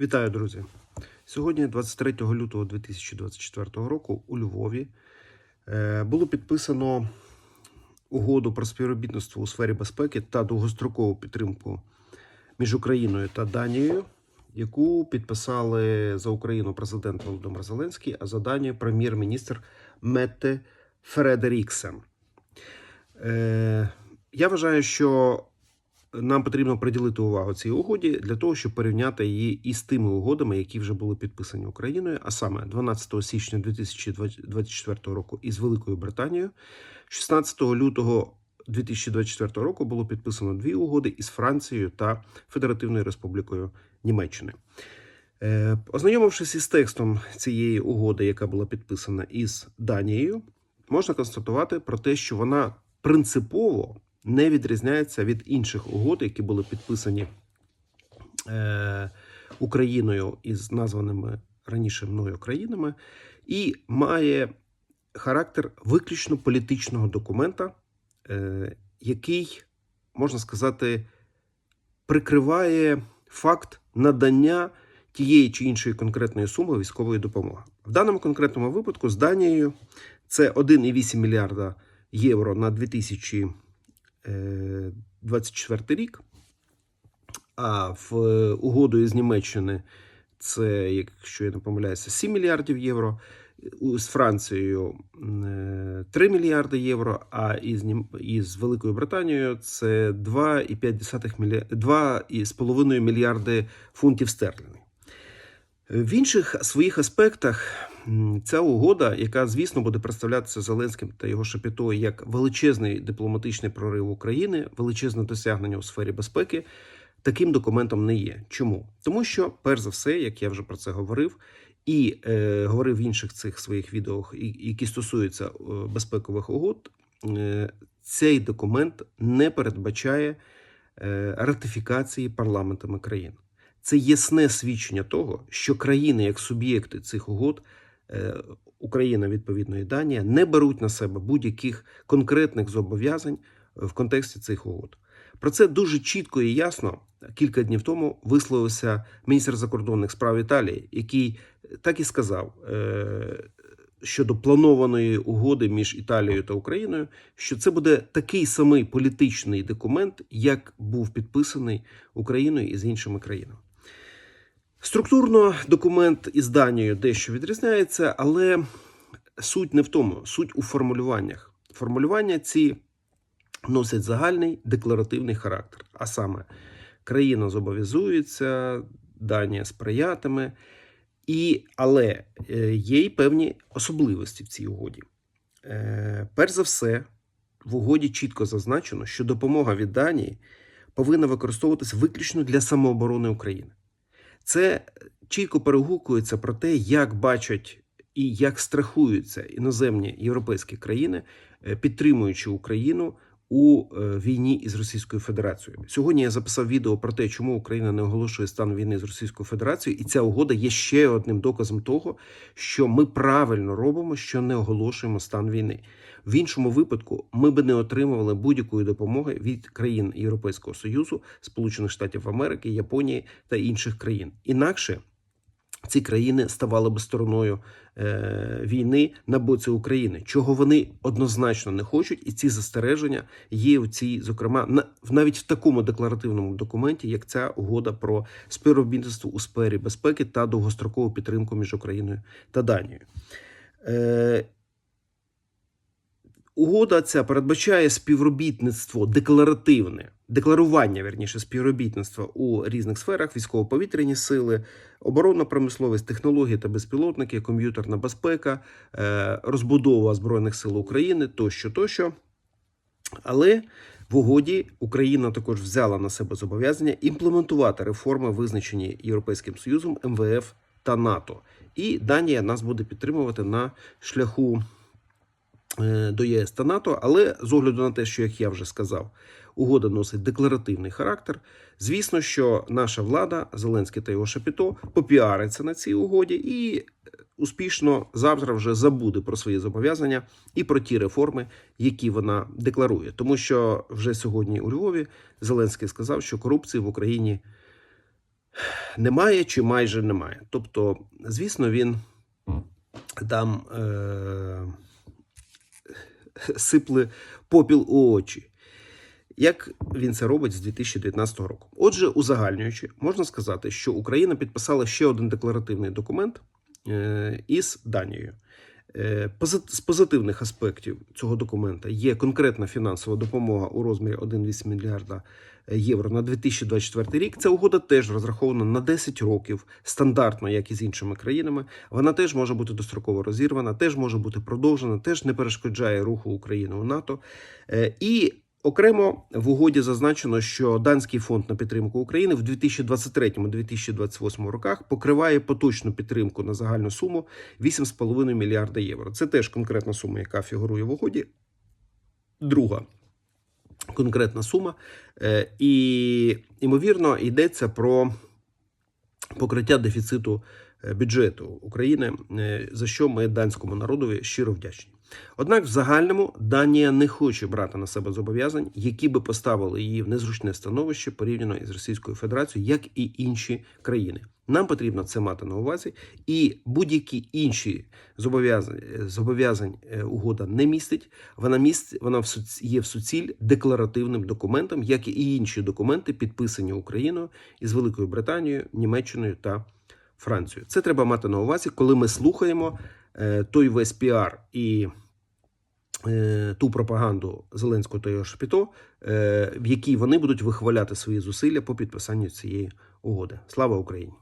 Вітаю, друзі! Сьогодні, 23 лютого 2024 року, у Львові е, було підписано угоду про співробітництво у сфері безпеки та довгострокову підтримку між Україною та Данією, яку підписали за Україну президент Володимир Зеленський, а за Данію прем'єр-міністр Метте Фредеріксен. Е, Я вважаю, що нам потрібно приділити увагу цій угоді для того, щоб порівняти її із тими угодами, які вже були підписані Україною, а саме 12 січня 2024 року із Великою Британією, 16 лютого 2024 року було підписано дві угоди із Францією та Федеративною Республікою Німеччини. Е, Ознайомившись із текстом цієї угоди, яка була підписана із Данією, можна констатувати про те, що вона принципово не відрізняється від інших угод, які були підписані е, Україною із названими раніше мною країнами, і має характер виключно політичного документа, е, який, можна сказати, прикриває факт надання тієї чи іншої конкретної суми військової допомоги. В даному конкретному випадку з Данією це 1,8 мільярда євро на 2024 рік. А в угоду із Німеччини це, якщо я не помиляюся, 7 мільярдів євро. З Францією 3 мільярди євро, а із із Великою Британією це 2,5 мільярди, 2,5 мільярди фунтів стерлінгів. В інших своїх аспектах ця угода, яка, звісно, буде представлятися Зеленським та його шепітою як величезний дипломатичний прорив України, величезне досягнення у сфері безпеки, таким документом не є. Чому? Тому що, перш за все, як я вже про це говорив, і е, говорив в інших цих своїх відео, які стосуються безпекових угод, е, цей документ не передбачає е, ратифікації парламентами країн. Це ясне свідчення того, що країни, як суб'єкти цих угод, Україна відповідно і Данія, не беруть на себе будь-яких конкретних зобов'язань в контексті цих угод. Про це дуже чітко і ясно кілька днів тому висловився міністр закордонних справ Італії, який так і сказав щодо планованої угоди між Італією та Україною, що це буде такий самий політичний документ, як був підписаний Україною і з іншими країнами. Структурно документ із Данією дещо відрізняється, але суть не в тому, суть у формулюваннях. Формулювання ці носять загальний декларативний характер. А саме, країна зобов'язується, Данія сприятиме, і, але є й певні особливості в цій угоді. Перш за все, в угоді чітко зазначено, що допомога від Данії повинна використовуватись виключно для самооборони України. Це чітко перегукується про те, як бачать і як страхуються іноземні європейські країни, підтримуючи Україну у війні із Російською Федерацією. Сьогодні я записав відео про те, чому Україна не оголошує стан війни з Російською Федерацією, і ця угода є ще одним доказом того, що ми правильно робимо, що не оголошуємо стан війни. В іншому випадку ми би не отримували будь-якої допомоги від країн Європейського Союзу, Сполучених Штатів Америки, Японії та інших країн. Інакше ці країни ставали би стороною е, війни на боці України, чого вони однозначно не хочуть, і ці застереження є у цій, зокрема, на навіть в такому декларативному документі, як ця угода про співробітництво у сфері безпеки та довгострокову підтримку між Україною та Данією. Е, Угода ця передбачає співробітництво декларативне, декларування верніше співробітництва у різних сферах: військово-повітряні сили, оборонна промисловість, технології та безпілотники, комп'ютерна безпека, розбудова збройних сил України тощо, тощо. Але в угоді Україна також взяла на себе зобов'язання імплементувати реформи, визначені Європейським Союзом, МВФ та НАТО. І Данія нас буде підтримувати на шляху до ЄС та НАТО, але з огляду на те, що, як я вже сказав, угода носить декларативний характер. Звісно, що наша влада, Зеленський та його Шапіто, попіариться на цій угоді і успішно завтра вже забуде про свої зобов'язання і про ті реформи, які вона декларує. Тому що вже сьогодні у Львові Зеленський сказав, що корупції в Україні немає чи майже немає. Тобто, звісно, він там е- сипле попіл у очі. Як він це робить з 2019 року? Отже, узагальнюючи, можна сказати, що Україна підписала ще один декларативний документ е, із Данією. Е, З позитивних аспектів цього документа є конкретна фінансова допомога у розмірі 1,8 мільярда євро на 2024 рік. Ця угода теж розрахована на 10 років, стандартно, як і з іншими країнами. Вона теж може бути достроково розірвана, теж може бути продовжена, теж не перешкоджає руху України у НАТО. Е, І окремо в угоді зазначено, що данський фонд на підтримку України в 2023-2028 роках покриває поточну підтримку на загальну суму 8,5 мільярда євро. Це теж конкретна сума, яка фігурує в угоді. Друга конкретна сума. Е, І, ймовірно, йдеться про покриття дефіциту е, бюджету України, е, за що ми данському народові щиро вдячні. Однак, в загальному Данія не хоче брати на себе зобов'язань, які би поставили її в незручне становище порівняно із Російською Федерацією, як і інші країни. Нам потрібно це мати на увазі, і будь-які інші зобов'язань, зобов'язань е, угода не містить. Вона міст, вона є в суціль декларативним документом, як і інші документи, підписані Україною із Великою Британією, Німеччиною та Францією. Це треба мати на увазі, коли ми слухаємо е, той весь піар і е, ту пропаганду Зеленського та його шпіто, е, в якій вони будуть вихваляти свої зусилля по підписанню цієї угоди. Слава Україні!